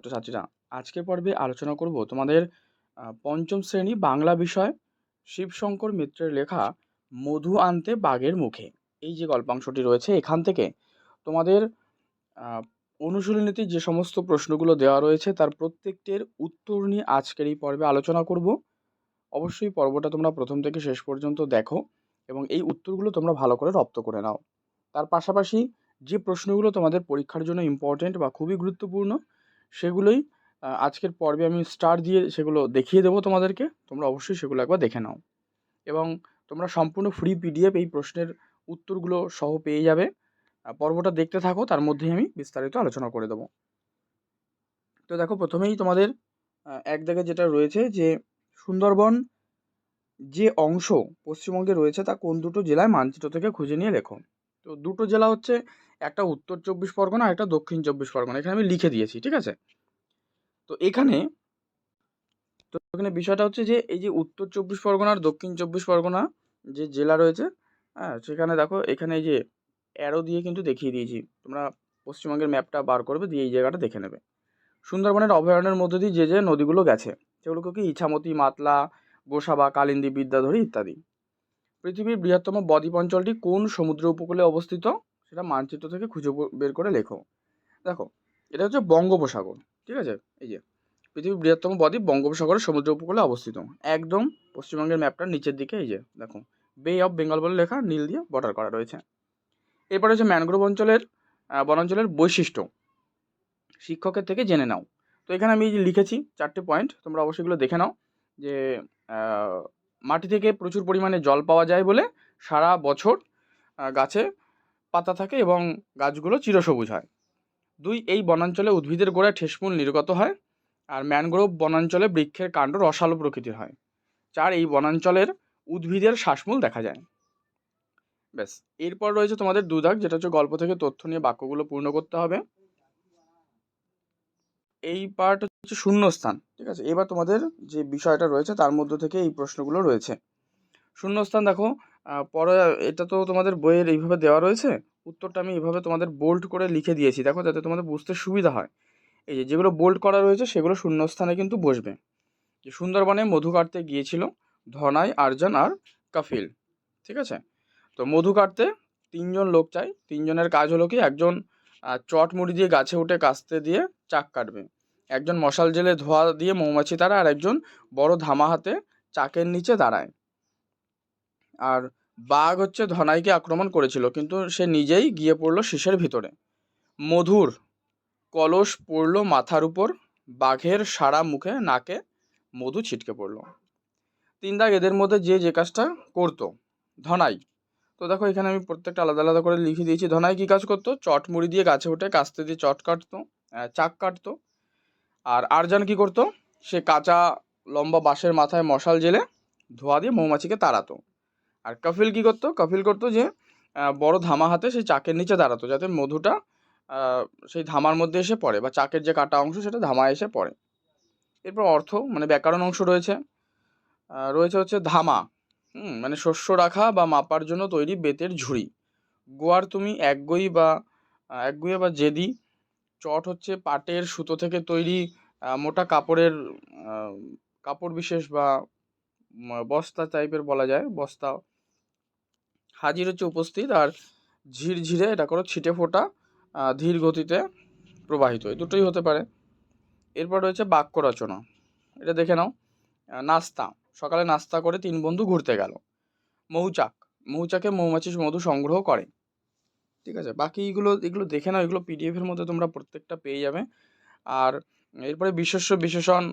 ছাত্রছাত্রীরা। আজকের পর্বে আলোচনা করব তোমাদের পঞ্চম শ্রেণি বাংলা বিষয়, শিবশঙ্কর মিত্রের লেখা, মধু আনতে বাঘের মুখে। এই যে গল্পাংশটি রয়েছে এখান থেকে, তোমাদের অনুশীলনীতে যে সমস্ত প্রশ্নগুলো দেওয়া রয়েছে তার প্রত্যেকটির উত্তর নিয়ে আজকের এই পর্বে আলোচনা করব। অবশ্যই পর্বটা তোমরা প্রথম থেকে শেষ পর্যন্ত দেখো এবং এই উত্তরগুলো তোমরা ভালো করে রপ্ত করে নাও। তার পাশাপাশি যে প্রশ্নগুলো তোমাদের পরীক্ষার জন্য ইম্পর্টেন্ট বা খুবই গুরুত্বপূর্ণ সেগুলোই আজকের পর্বে আমি স্টার দিয়ে সেগুলো দেখিয়ে দেবো তোমাদেরকে। তোমরা অবশ্যই সেগুলো একবার দেখে নাও। এবং তোমরা সম্পূর্ণ ফ্রি পিডিএফ এই প্রশ্নের উত্তরগুলো সহ পেয়ে যাবে। পর্বটা দেখতে থাকো, তার মধ্যেই আমি বিস্তারিত আলোচনা করে দেবো। তো দেখো, প্রথমেই তোমাদের এক জায়গায় যেটা রয়েছে যে, সুন্দরবন যে অংশ পশ্চিমবঙ্গে রয়েছে তা কোন দুটো জেলায় মানচিত্র থেকে খুঁজে নিয়ে লেখো। তো দুটো জেলা হচ্ছে একটা উত্তর চব্বিশ পরগনা একটা দক্ষিণ চব্বিশ পরগনা। এখানে আমি লিখে দিয়েছি, ঠিক আছে? তো এখানে তো এখানে বিষয়টা হচ্ছে যে, এই যে উত্তর চব্বিশ পরগনা আর দক্ষিণ চব্বিশ পরগনা যে জেলা রয়েছে হ্যাঁ সেখানে দেখো, এখানে এই যে অ্যারো দিয়ে কিন্তু দেখিয়ে দিয়েছি। তোমরা পশ্চিমবঙ্গের ম্যাপটা বার করবে, দিয়ে এই জায়গাটা দেখে নেবে। সুন্দরবনের অভয়ারণ্যের মধ্যে দিয়ে যে যে নদীগুলো গেছে, সেগুলোকে কি ইছামতি, মাতলা, গোসাবা, কালিন্দী, বিদ্যাধরী ইত্যাদি। পৃথিবীর বৃহত্তম বদ্বীপ অঞ্চলটি কোন সমুদ্র উপকূলে অবস্থিত? সেটা মানচিত্র থেকে খুঁজে বের করে লেখো। দেখো, এটা হচ্ছে বঙ্গোপসাগর, ঠিক আছে? এই যে, পৃথিবীর বৃহত্তম বদ্বীপ বঙ্গোপসাগরের সমুদ্র উপকূলে অবস্থিত। একদম পশ্চিমবঙ্গের ম্যাপটার নিচের দিকে, এই যে, দেখো বে অফ বেঙ্গল বলে লেখা, নীল দিয়ে বর্ডার করা রয়েছে। এরপরে হচ্ছে ম্যানগ্রোভ অঞ্চলের বনাঞ্চলের বৈশিষ্ট্য। শিক্ষকের থেকে জেনে নাও। তো এখানে আমি লিখেছি চারটে পয়েন্ট তোমরা অবশ্যই এগুলো দেখে নাও যে মাটি থেকে প্রচুর পরিমাণে জল পাওয়া যায় বলে সারা বছর গাছে পাতা থাকে এবং গাছগুলো চিরসবুজ হয়। দুই, এই বনাঞ্চলে উদ্ভিদের গোড়ায় ঠেসমূল নির্গত হয় আর ম্যানগ্রোভ বনাঞ্চলে বৃক্ষের কাণ্ড রসালো প্রকৃতির হয়। চার, এই বনাঞ্চলের উদ্ভিদের শ্বাসমূল দেখা যায়। ব্যাস, এরপর রয়েছে তোমাদের দুদাগ, যেটা হচ্ছে গল্প থেকে তথ্য নিয়ে বাক্যগুলো পূর্ণ করতে হবে। এই পার্ট হচ্ছে শূন্যস্থান, ঠিক আছে? এবার তোমাদের যে বিষয়টা রয়েছে, তার মধ্য থেকে এই প্রশ্নগুলো রয়েছে। শূন্যস্থান দেখো পরে এটা তো তোমাদের বইয়ের এইভাবে দেওয়া রয়েছে। উত্তরটা আমি এইভাবে তোমাদের বোল্ড করে লিখে দিয়েছি। দেখো, যাতে তোমাদের বুঝতে সুবিধা হয়। এই যে, যেগুলো বোল্ড করা রয়েছে, সেগুলো শূন্যস্থানে কিন্তু বসবে। যে, সুন্দরবনে মধু কাটতে গিয়েছিল ধনাই, আরজান আর কাফিল। ঠিক আছে? তো মধু কাটতে তিনজন লোক চাই। তিনজনের কাজ হলো কি, একজন চট মুড়ি দিয়ে গাছে উঠে কাস্তে দিয়ে চাক কাটবে। একজন মশাল জেলে ধোয়া দিয়ে মৌমাছি তারা, আর একজন বড় ধামা হাতে চাকের নিচে দাঁড়ায়। আর বাঘ হচ্ছে ধনাইকে আক্রমণ করেছিল, কিন্তু সে নিজেই গিয়ে পড়ল শীষের ভিতরে। মধুর কলস পড়ল মাথার উপর, বাঘের সারা মুখে, নাকে মধু ছিটকে পড়ল। তিন দাগ এদের মধ্যে যে যে কাজটা করতো। ধনাই। তো দেখো, এখানে আমি প্রত্যেকটা আলাদা আলাদা করে লিখে দিয়েছি। ধনাই কী কাজ করতো? চট মুড়ি দিয়ে গাছে উঠে কাস্তে দিয়ে চট কাটতো চাক কাটতো। আর আরজান কী করতো? সে কাঁচা লম্বা বাঁশের মাথায় মশাল জেলে ধোয়া দিয়ে মৌমাছিকে তাড়াতো। আর কফিল কী করতো? কফিল করতো যে বড় ধামা হাতে সেই চাকের নিচে দাঁড়াতো যাতে মধুটা সেই ধামার মধ্যে এসে পড়ে বা চাকের যে কাটা অংশ সেটা ধামায় এসে পড়ে। এরপর অর্থ মানে ব্যাকরণ অংশ রয়েছে। রয়েছে হচ্ছে ধামা। হুম মানে শস্য রাখা বা মাপার জন্য তৈরি বেতের ঝুড়ি। গোয়ার তুমি একগই বা একগুঁয়ে বা জেদি, চট হচ্ছে পাটের সুতো থেকে তৈরি মোটা কাপড়ের কাপড় বিশেষ বা বস্তা টাইপের বলা যায়, বস্তা হাজির হচ্ছে উপস্থিত আর ঝিরঝিরে এটা করো ছিটে ফোটা ধীর গতিতে প্রবাহিত এই দুটোই হতে পারে। এরপর রয়েছে বাক্য রচনা। এটা দেখে নাও। নাস্তা। সকালে নাস্তা করে তিন বন্ধু ঘুরতে গেল। মৌচাক। মৌচাকে মৌমাছি মধু সংগ্রহ করে। ঠিক আছে? বাকি এগুলো এগুলো দেখে নাও। এগুলো পিডিএফের মধ্যে তোমরা প্রত্যেকটা পেয়ে যাবে। আর এরপরে বিশেষ্য, বিশেষণ,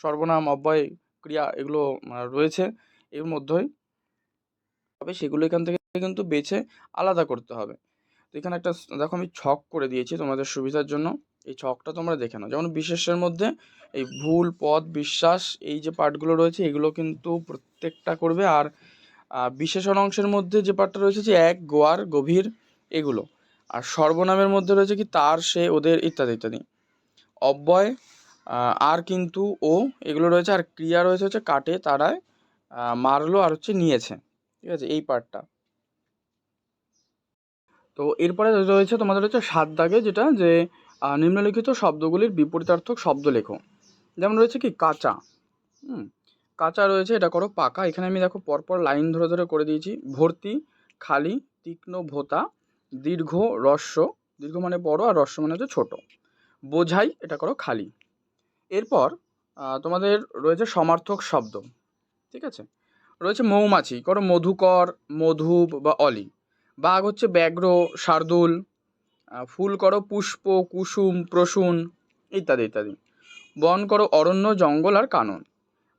সর্বনাম, অব্যয়, ক্রিয়া এগুলো রয়েছে। এর মধ্যেই। তবে সেগুলো এখান থেকে কিন্তু বেছে আলাদা করতে হবে। তো এখানে একটা দেখো আমি ছক করে দিয়েছি তোমাদের সুবিধার জন্য। এই ছকটা তোমরা দেখে নাও। যেমন বিশেষের মধ্যে এই ভুল, পদ, বিশ্বাস এই যে পার্টগুলো রয়েছে, এগুলো কিন্তু প্রত্যেকটা করবে। আর বিশেষণ অংশের মধ্যে যে পার্টটা রয়েছে যে এক, গোয়ার, গভীর এগুলো। আর সর্বনামের মধ্যে রয়েছে কি তার, সে, ওদের ইত্যাদি ইত্যাদি। অব্যয় আর কিন্তু ও এগুলো রয়েছে। আর ক্রিয়া রয়েছে হচ্ছে কাটে, তারায় মারলো আর হচ্ছে নিয়েছে। ঠিক আছে? এই পার্টটা তো এরপরে রয়েছে তোমাদের হচ্ছে সাত দাগে যেটা যে নিম্নলিখিত শব্দগুলির বিপরীতার্থক শব্দ লেখো। যেমন রয়েছে কি, কাঁচা। হুম, কাঁচা রয়েছে, এটা করো পাকা। এখানে আমি দেখো পরপর লাইন ধরে ধরে করে দিয়েছি। ভর্তি, খালি, তীক্ষ্ণ, ভোতা, দীর্ঘ, রস্য। দীর্ঘ মানে বড় আর রস্য মানে হচ্ছে ছোট। বোঝাই, এটা করো খালি। এরপর তোমাদের রয়েছে সমার্থক শব্দ। ঠিক আছে? রয়েছে মৌমাছি, করো মধুকর মধুব বা অলি। বাঘ হচ্ছে ব্যাঘ্র, শার্দুল ফুল করো পুষ্প, কুসুম, প্রসূন ইত্যাদি ইত্যাদি। বন করো অরণ্য, জঙ্গল আর কানন।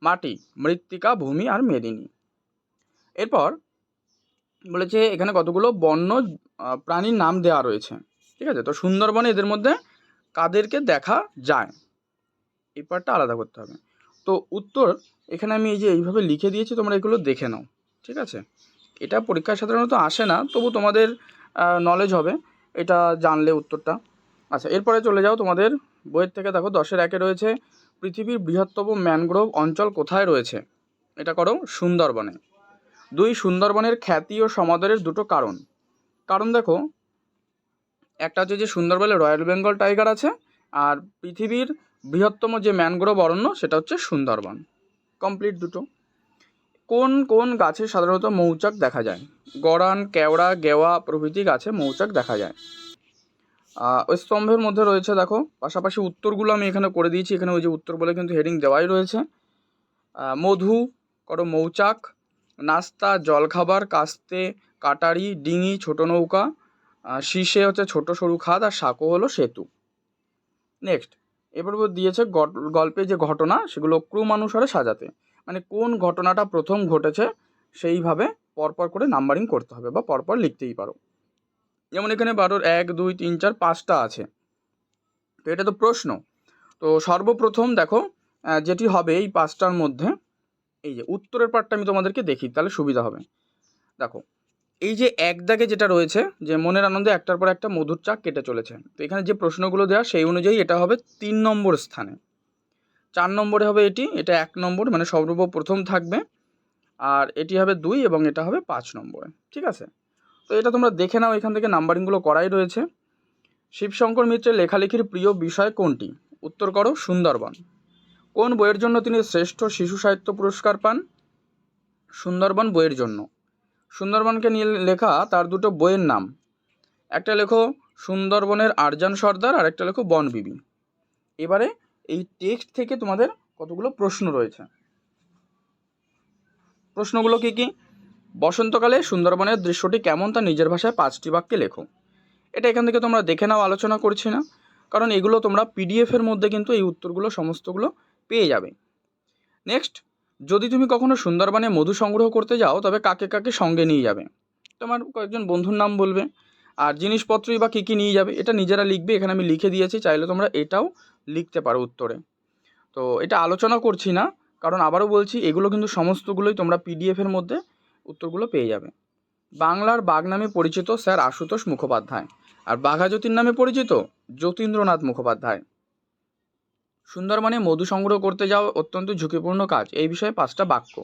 মাটি, মৃত্তিকা, ভূমি আর মেদিনী। এরপর বলেছে এখানে কতগুলো বন্য প্রাণীর নাম দেওয়া রয়েছে। ঠিক আছে? তো সুন্দরবনে এদের মধ্যে কাদেরকে দেখা যায়? এই পার্টটা আলাদা করতে হবে। তো উত্তর এখানে আমি এই যে এইভাবে লিখে দিয়েছি, তোমরা এগুলো দেখে নাও। ঠিক আছে? এটা পরীক্ষায় সাধারণত আসে না, তবু তোমাদের নলেজ হবে। এটা জানলে উত্তরটা। আচ্ছা এরপরে চলে যাও তোমাদের বইয়ের থেকে। দেখো, দশের একে রয়েছে, পৃথিবীর বৃহত্তম ম্যানগ্রোভ অঞ্চল কোথায় রয়েছে? এটা করো, সুন্দরবনে। দুই, সুন্দরবনের খ্যাতি ও সমাদরের দুটো কারণ। কারণ দেখো, একটা হচ্ছে যে সুন্দরবনে রয়্যাল বেঙ্গল টাইগার আছে, আর পৃথিবীর বৃহত্তম যে ম্যানগ্রোভ অরণ্য, সেটা হচ্ছে সুন্দরবন। কমপ্লিট দুটো। কোন কোন গাছে সাধারণত মৌচাক দেখা যায়? গড়ান কেওড়া, গেওয়া প্রভৃতি গাছে মৌচাক দেখা যায়। ওই স্তম্ভের মধ্যে রয়েছে দেখো, পাশাপাশি উত্তরগুলো আমি এখানে করে দিয়েছি, এখানে ওই যে উত্তর বলে কিন্তু হেডিং দেওয়াই রয়েছে। মধু, করো মৌচাক, নাস্তা, জলখাবার, কাস্তে, কাটারি, ডিঙি, ছোট নৌকা শীষে হচ্ছে ছোট সরু খাদ আর সাঁকো হলো সেতু। নেক্সট, এবার দিয়েছে গল্পে যে ঘটনা, সেগুলো ক্রমানুসারে সাজাতে। মানে কোন ঘটনাটা প্রথম ঘটেছে সেইভাবে পরপর করে নাম্বারিং করতে হবে বা পরপর লিখতেই পারো। যেমন এখানে বারোর এক, দুই, তিন, চার, পাঁচটা আছে। তো এটা তো প্রশ্ন। তো সর্বপ্রথম দেখো যেটি হবে এই পাঁচটার মধ্যে, এই যে উত্তরের পার্টটা আমি তোমাদেরকে দেখি, তাহলে সুবিধা হবে। দেখো, এই যে এক দাগে যেটা রয়েছে, যে মনের আনন্দে একটার পর একটা মধুর চাক কেটে চলেছে। তো এখানে যে প্রশ্নগুলো দেওয়া সেই অনুযায়ী এটা হবে তিন নম্বর স্থানে। চার নম্বরে হবে এটি, এটা এক নম্বর মানে সর্বপ্রথম থাকবে। আর এটি হবে দুই এবং এটা হবে পাঁচ নম্বরে, ঠিক আছে? তো এটা তোমরা দেখে নাও, এখান থেকে নাম্বারিংগুলো করাই রয়েছে। শিবশঙ্কর মিত্রের লেখালেখির প্রিয় বিষয় কোনটি? উত্তর করো, সুন্দরবন। কোন বইয়ের জন্য তিনি শ্রেষ্ঠ শিশু সাহিত্য পুরস্কার পান? সুন্দরবন বইয়ের জন্য। সুন্দরবনকে নিয়ে লেখা তার দুটো বইয়ের নাম। একটা লেখো সুন্দরবনের আরজান সর্দার আর একটা লেখো বনবিবি। এবারে এই টেক্সট থেকে তোমাদের কতগুলো প্রশ্ন রয়েছে? প্রশ্নগুলো কি কি? বসন্তকালে সুন্দরবনের দৃশ্যটি কেমন তা নিজের ভাষায় পাঁচটি বাক্যে লেখো। এটা এখান থেকে তোমরা দেখে নাও, আলোচনা করছি না। কারণ এগুলো তোমরা পিডিএফের মধ্যে কিন্তু এই উত্তরগুলো, সমস্তগুলো পেয়ে যাবে। নেক্সট যদি তুমি কখনো সুন্দরবনে মধু সংগ্রহ করতে যাও, তবে কাকে কাকে সঙ্গে নিয়ে যাবে? তোমার কয়েকজন বন্ধুর নাম বলবে। আর জিনিসপত্রই বা কী কী নিয়ে যাবে, এটা নিজেরা লিখবে। এখানে আমি লিখে দিয়েছি, চাইলে তোমরা এটাও লিখতে পারো উত্তরে। তো এটা আলোচনা করছি না, কারণ আবারও বলছি, এগুলো কিন্তু সমস্তগুলোই তোমরা পিডিএফের মধ্যে উত্তরগুলো পেয়ে যাবে। বাংলার বাঘ নামে পরিচিত স্যার আশুতোষ মুখোপাধ্যায় আর বাঘাজ্যোতির নামে পরিচিত যতীন্দ্রনাথ মুখোপাধ্যায়। সুন্দরবনে মধু সংগ্রহ করতে যাওয়া অত্যন্ত ঝুঁকিপূর্ণ কাজ, এই বিষয়ে পাঁচটা বাক্য।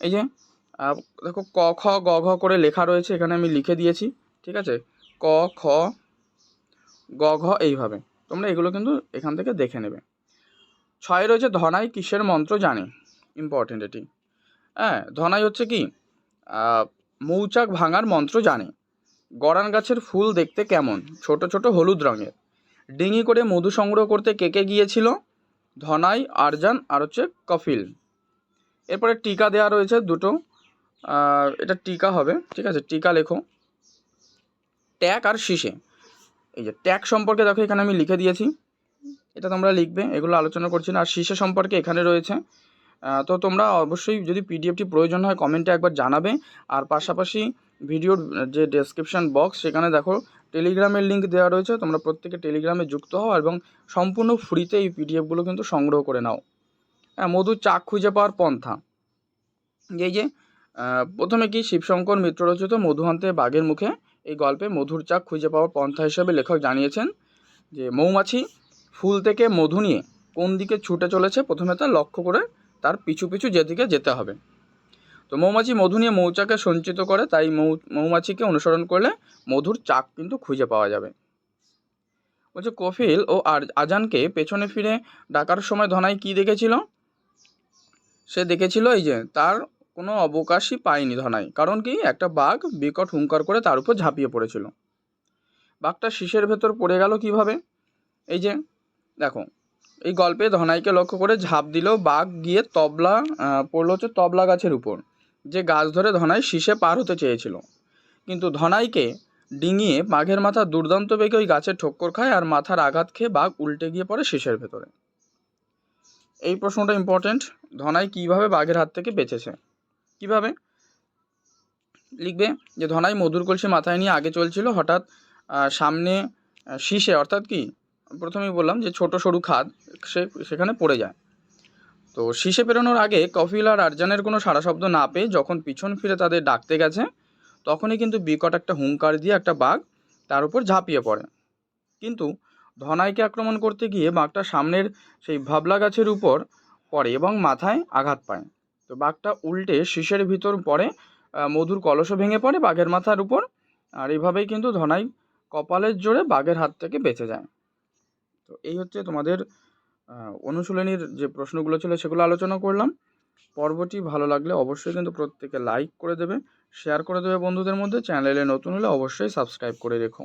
এই যে দেখো, ক, খ, গ, ঘ করে লেখা রয়েছে, এখানে আমি লিখে দিয়েছি, ঠিক আছে? ক, খ, গ, ঘ, এইভাবে। তোমরা এগুলো কিন্তু এখান থেকে দেখে নেবে। ছয় রয়েছে, ধনাই কিসের মন্ত্র জানে। ইম্পর্টেন্ট এটি। হ্যাঁ ধনাই হচ্ছে কি? মৌচাক ভাঙার মন্ত্র জানে। গরান গাছের ফুল দেখতে কেমন? ছোট ছোট হলুদ রঙের। ডিঙি করে মধু সংগ্রহ করতে কে কে গিয়েছিল? ধনাই, আরজান আর হচ্ছে কফিল। এরপরে টিকা দেওয়া রয়েছে দুটো। এটা টিকা হবে। ঠিক আছে, টিকা লেখো। ট্যাগ আর শীষে। এই যে ট্যাগ সম্পর্কে দেখো এখানে আমি লিখে দিয়েছি। এটা তোমরা লিখবে, এগুলো আলোচনা করছি না। আর শীষে সম্পর্কে এখানে রয়েছে। তো তোমরা অবশ্যই যদি পিডিএফটি প্রয়োজন হয় কমেন্টে একবার জানাবে। আর পাশাপাশি ভিডিওর যে ডেসক্রিপশন বক্স সেখানে দেখো টেলিগ্রামের লিঙ্ক দেওয়া রয়েছে। তোমরা প্রত্যেকে টেলিগ্রামে যুক্ত হও এবং সম্পূর্ণ ফ্রিতে এই পিডিএফগুলো কিন্তু সংগ্রহ করে নাও। হ্যাঁ মধু চাক খুঁজে পাওয়ার পন্থা। এই যে প্রথমে কি শিবশঙ্কর মিত্র রচিত মধুহান্তে বাঘের মুখে এই গল্পে মধুর চাক খুঁজে পাওয়ার পন্থা হিসেবে লেখক জানিয়েছেন যে, মৌমাছি ফুল থেকে মধু নিয়ে কোন দিকে ছুটে চলেছে প্রথমে তা লক্ষ্য করে তার পিছু পিছু যেদিকে যেতে হবে। তো মৌমাছি মধু নিয়ে মৌচাকে সঞ্চিত করে, তাই মৌ, মৌমাছিকে অনুসরণ করলে মধুর চাক কিন্তু খুঁজে পাওয়া যাবে। বলছে কফিল ও আর- আজানকে পেছনে ফিরে ডাকার সময় ধনাই কি দেখেছিল? সে দেখেছিল এই যে, তার কোনো অবকাশই পায়নি ধনাই, কারণ কি একটা বাঘ বিকট হুঙ্কার করে তার উপর ঝাঁপিয়ে পড়েছিল। বাঘটা শীষের ভেতর পড়ে গেল কীভাবে? এই যে, দেখো, এই গল্পে ধনাইকে লক্ষ্য করে ঝাঁপ দিল বাঘ গিয়ে তবলা পড়ল হচ্ছে তবলা গাছের উপর, যে গাছ ধরে ধনাই শীষে পার হতে চেয়েছিল। কিন্তু ধনাইকে ডিঙিয়ে বাঘের মাথা দুর্দান্ত বেগে ওই গাছে ঠক্কর খায় আর মাথার আঘাত খেয়ে বাঘ উল্টে গিয়ে পড়ে শীষের ভেতরে। এই প্রশ্নটা ইম্পর্টেন্ট ধনাই কীভাবে বাঘের হাত থেকে বেঁচেছে? কীভাবে? লিখবে যে, ধনাই মধুর কলসি মাথায় নিয়ে আগে চলছিল হঠাৎ সামনে শীষে, অর্থাৎ কি? প্রথমেই বললাম যে, ছোট সরু খাদ সে, সেখানে পড়ে যায়। তো শীষে পেরোনোর আগে কফিল আর আরজানের কোনো সাড়া শব্দ না পেয়ে যখন পিছন ফিরে তাদের ডাকতে গেছে, তখনই কিন্তু বিকট একটা হুঙ্কার দিয়ে একটা বাঘ তার উপর ঝাঁপিয়ে পড়ে। কিন্তু ধনাইকে আক্রমণ করতে গিয়ে বাঘটা সামনের সেই ভাবলা গাছের উপর পড়ে এবং মাথায় আঘাত পায়। তো বাঘটা উল্টে শীষের ভিতর পড়ে মধুর কলসও ভেঙে পড়ে বাঘের মাথার উপর। আর এইভাবেই কিন্তু ধনাই কপালের জোরে বাঘের হাত থেকে বেঁচে যায়। তো এই হচ্ছে তোমাদের অনুশীলনীর যে প্রশ্নগুলো ছিল সেগুলো আলোচনা করলাম। পর্বটি ভালো লাগলে অবশ্যই কিন্তু প্রত্যেকে লাইক করে দেবে, শেয়ার করে দেবে বন্ধুদের মধ্যে। চ্যানেলে নতুন হলে অবশ্যই সাবস্ক্রাইব করে রেখো।